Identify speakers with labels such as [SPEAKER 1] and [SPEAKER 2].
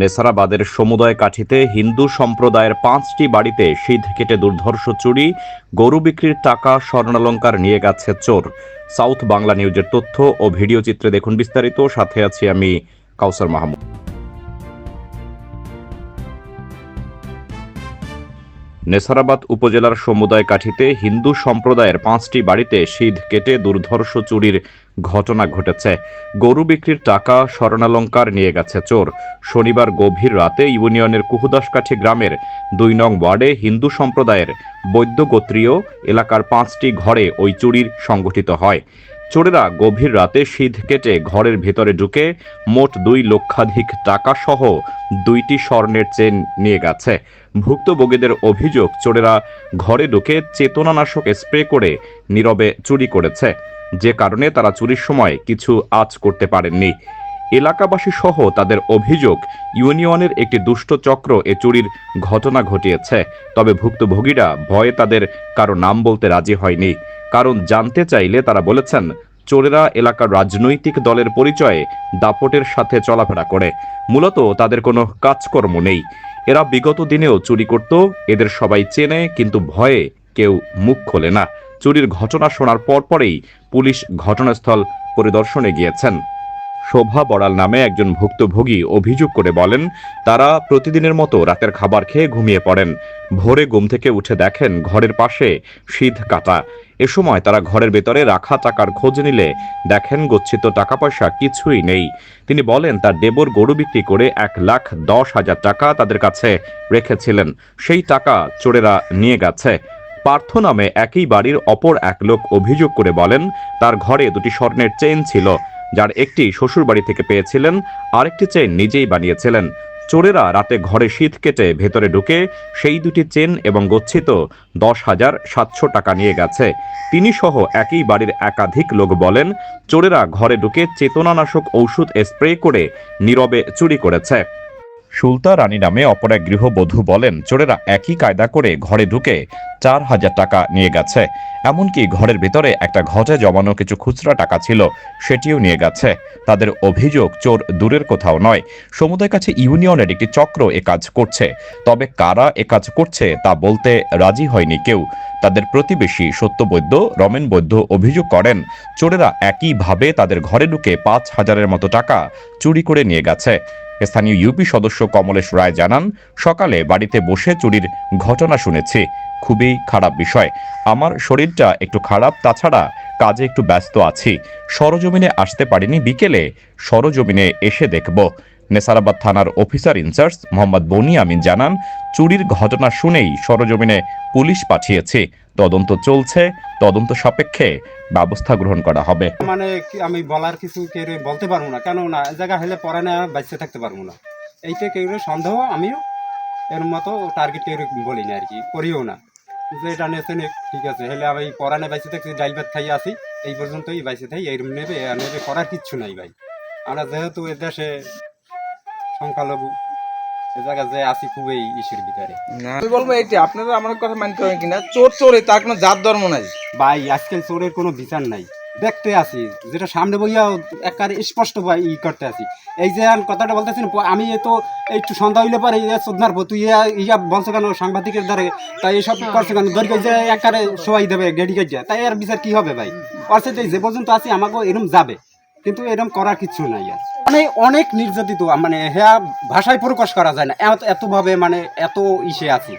[SPEAKER 1] নেসারাবাদের সমুদয় কাঠিতে হিন্দু সম্প্রদায়ের পাঁচটি বাড়িতে শীত কেটে দুর্ধর্ষ চুরি, গরু বিক্রির টাকা, স্বর্ণালঙ্কার নিয়ে গেছে চোর। সাউথ বাংলা নিউজের তথ্য ও ভিডিও চিত্রে দেখুন বিস্তারিত। সাথে আছি আমি কাউসার মাহমুদ। নেসারাবাদ উপজেলার সমুদায় কাঠিতে হিন্দু সম্প্রদায়ের পাঁচটি বাড়িতে শীত কেটে দুর্ধর্ষ চুরির ঘটনা ঘটেছে। গরু বিক্রির টাকা, স্বর্ণালঙ্কার নিয়ে গেছে চোর। শনিবার গভীর রাতে ইউনিয়নের কুহুদাসকাঠি গ্রামের দুই নং ওয়ার্ডে হিন্দু সম্প্রদায়ের বৈদ্য গোত্রীয় এলাকার পাঁচটি ঘরে ওই চুরির সংগঠিত হয়। চোরেরা গভীর রাতে শীত কেটে ঘরের ভেতরে ঢুকে মোট দুই লক্ষাধিক টাকা সহ দুইটি স্বর্ণের চেন নিয়ে গেছে। ভুক্তভোগীদের অভিযোগ, চোরেরা ঘরে ঢুকে চেতনানাশক স্প্রে করে নীরবে চুরি করেছে। যে কারণে তারা চুরির সময় কিছু আজ করতে পারেননি। এলাকাবাসী সহ তাদের অভিযোগ, ইউনিয়নের একটি দুষ্ট চক্র এ চুরির ঘটনা ঘটিয়েছে। তবে ভুক্তভোগীরা ভয়ে তাদের কারও নাম বলতে রাজি হয়নি। কারণ জানতে চাইলে তারা বলেছেন, চোরেরা এলাকার রাজনৈতিক দলের পরিচয়ে দাপটের সাথে চলাফেরা করে। মূলত তাদের কোনো কাজকর্ম নেই। এরা বিগত দিনেও চুরি করত, এদের সবাই চেনে, কিন্তু ভয়ে কেউ মুখ খোলে না। চুরির ঘটনা শোনার পরপরেই পুলিশ ঘটনাস্থল পরিদর্শনে গিয়েছেন। শোভা বড়াল নামে একজন ভুক্তভোগী অভিযোগ করে বলেন, তারা প্রতিদিনের মতো রাতের খাবার খেয়ে ঘুমিয়ে পড়েন। ভোরে ঘুম থেকে উঠে দেখেন ঘরের পাশে শীত কাটা। এ সময় তারা ঘরের ভেতরে রাখা টাকার খোঁজ নিলে দেখেন গচ্ছিত টাকা পয়সা কিছুই নেই। তিনি বলেন, তার দেবর গরু বিক্রি করে এক লাখ দশ হাজার টাকা তাদের কাছে রেখেছিলেন। সেই টাকা চোরেরা নিয়ে গেছে। পার্থ নামে একই বাড়ির অপর এক লোক অভিযোগ করে বলেন, তার ঘরে দুটি স্বর্ণের চেইন ছিল। যার একটি শ্বশুর বাড়ি থেকে পেয়েছিলেন, আরেকটি চেন নিজেই বানিয়েছিলেন। চোরেরা রাতে ঘরে শীত কেটে ভেতরে ঢুকে সেই দুটি চেন এবং গচ্ছিত দশ হাজার সাতশো টাকা নিয়ে গেছে। তিনি সহ একই বাড়ির একাধিক লোক বলেন, চোরেরা ঘরে ঢুকে চেতনানাশক ঔষধ স্প্রে করে নীরবে চুরি করেছে। সুলতা রানী নামে অপর এক গৃহবধূ বলেন, চোরেরা একই কায়দা করে ঘরে ঢুকে চার হাজার টাকা নিয়ে গেছে। এমনকি ঘরের ভেতরে একটা ঘটে জমানো কিছু খুচরা টাকা ছিল, সেটিও নিয়ে গেছে। তাদের অভিযোগ চোর দূরের কোথাও নয়। সমুদায় কাছে ইউনিয়নের একটি চক্র এ কাজ করছে। তবে কারা এ কাজ করছে তা বলতে রাজি হয়নি কেউ। তাদের প্রতিবেশী সত্যবৈদ্য রমেন বৈদ্য অভিযোগ করেন, চোরেরা একইভাবে তাদের ঘরে ঢুকে পাঁচ হাজারের মতো টাকা চুরি করে নিয়ে গেছে। স্থানীয় ইউপি সদস্য কমলেশ রায় জানান, সকালে বাড়িতে বসে চুরির ঘটনা শুনেছি। খুবই খারাপ বিষয়। আমার শরীরটা একটু খারাপ, তাছাড়া কাজে একটু ব্যস্ত আছি। সরজমিনে আসতে পারিনি, বিকেলে সরজমিনে এসে দেখব। নেসারাবাদ থানার অফিসার ইনচার্জ মোহাম্মদ বনি আমিন জানান, চুরির ঘটনা শুনেই সরজমিনে পুলিশ পাঠিয়েছে। তদন্ত চলছে, তদন্ত সাপেক্ষে ব্যবস্থা গ্রহণ করা হবে।
[SPEAKER 2] মানে আমি বলার কিছু বলতে পারব না কেন না জায়গা হলে পরে না বাঁচতে থাকতে পারব না। এইটা কেউ সন্দেহ, আমিও এর মতো টার্গেট কেউ বলি না আর কি, করিও না। যে এটা নেছে ঠিক আছে, হলে আমি পরানে বাইসে থাকছি ড্রাইভার থাই আসি, এই পর্যন্তই বাইসে থাই এরম নেবে নেবে, করার কিচ্ছু নাই ভাই। আমরা যেহেতু এ দেশে সংখ্যালঘু। এ জায়গা যে আসি খুবই ইসের ভিতরে।
[SPEAKER 3] না আমি বলব এইটা আপনারা আমার কথা মানতে হবে কিনা? চোর চোরে তার কোনো জাত ধর্ম নাই।
[SPEAKER 2] ভাই আজকাল চোরের কোনো বিচার নাই। দেখতে আসি যেটা সামনে বইয়া একেবারে স্পষ্ট ভাই ই করতে আসি এই যে আর কথাটা বলতেছেন প- আমি এ তো একটু সন্ধ্যা হইলে পরে ইয়া পর তুই ইয়া ইয়া বলছো কেন সাংবাদিকের দ্বারে? তাই এসব করছে কেন? দরকার যে একারে সবাই দেবে গেডি গেজা তাই আর বিচার কি হবে ভাই? করছে যে যে পর্যন্ত আছি আমাকে এরম যাবে। কিন্তু এরকম করার কিছু নাই আর। মানে অনেক নির্যাতিত মানে হ্যাঁ ভাষায় প্রকাশ করা যায় না। এত, এতভাবে মানে এত ইসে আছি।